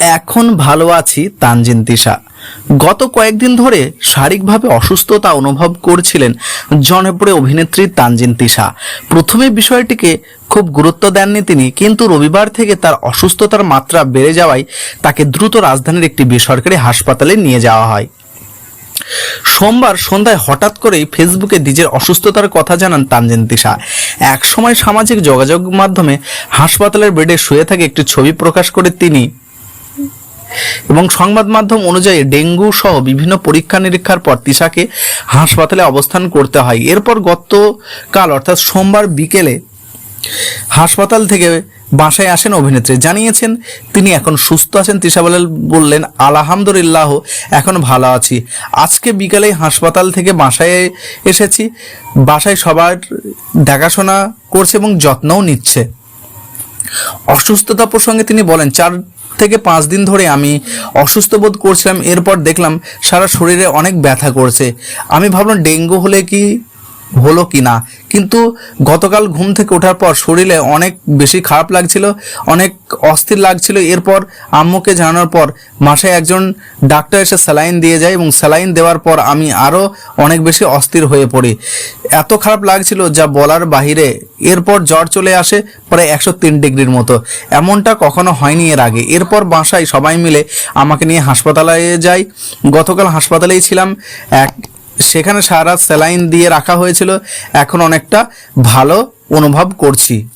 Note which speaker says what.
Speaker 1: এখন ভালো আছি তানজিন তিশা। গত কয়েকদিন ধরে শারীরিকভাবে অসুস্থতা অনুভব করছিলেন জনপ্রিয় অভিনেত্রী তানজিন তিশা। প্রথমে বিষয়টিকে খুব গুরুত্ব দেননি তিনি, কিন্তু রবিবার থেকে তার অসুস্থতার মাত্রা বেড়ে যাওয়ায় তাকে দ্রুত রাজধানীর একটি বেসরকারি হাসপাতালে নিয়ে যাওয়া হয়। সোমবার সন্ধ্যায় হঠাৎ করেই ফেসবুকে নিজের অসুস্থতার কথা জানান তানজিন তিশা। এক সময় সামাজিক যোগাযোগ মাধ্যমে হাসপাতালের বেডে শুয়ে থাকে একটি ছবি প্রকাশ করে তিনি। এবং সংবাদ মাধ্যম অনুযায়ী ডেঙ্গু সহ বিভিন্ন পরীক্ষা নিরীক্ষার পর তিশাকে হাসপাতালে অবস্থান করতে হয়। এরপর গতকাল, অর্থাৎ সোমবার বিকেলে, হাসপাতাল থেকে বাসায় আসেন অভিনেত্রী। জানিয়েছেন, তিনি এখন সুস্থ আছেন। তৃষা বললেন, আলহামদুলিল্লাহ, এখন ভালো আছি। আজকে বিকালে হাসপাতাল থেকে বাসায় এসেছি। বাসায় সবার দেখাশোনা করছে এবং যত্নও নিচ্ছে। অসুস্থতা প্রসঙ্গে তিনি বলেন, চার থেকে পাঁচ দিন ধরে আমি অসুস্থ বোধ করছিলাম। এরপর দেখলাম সারা শরীরে অনেক ব্যথা করছে। আমি ভাবলাম ডেঙ্গু হলে কি হলো কি না কিন্তু গতকাল ঘুম থেকে ওঠার পর শরীরে অনেক বেশি খারাপ লাগছিল, অনেক অস্থির লাগছিল। এরপর আম্মুকে জানানোর পর মাসে একজন ডাক্তার এসে স্যালাইন দিয়ে যায় এবং স্যালাইন দেওয়ার পর আমি আরও অনেক বেশি অস্থির হয়ে পড়ি। এত খারাপ লাগছিল যা বলার বাহিরে। এরপর জ্বর চলে আসে প্রায় একশো তিন ডিগ্রির মতো। এমনটা কখনো হয়নি এর আগে। এরপর বাসায় সবাই মিলে আমাকে নিয়ে হাসপাতালে যাই গতকাল হাসপাতালেই ছিলাম। এক সেখানে সারা স্যালাইন দিয়ে রাখা হয়েছিল। এখন অনেকটা ভালো অনুভব করছি।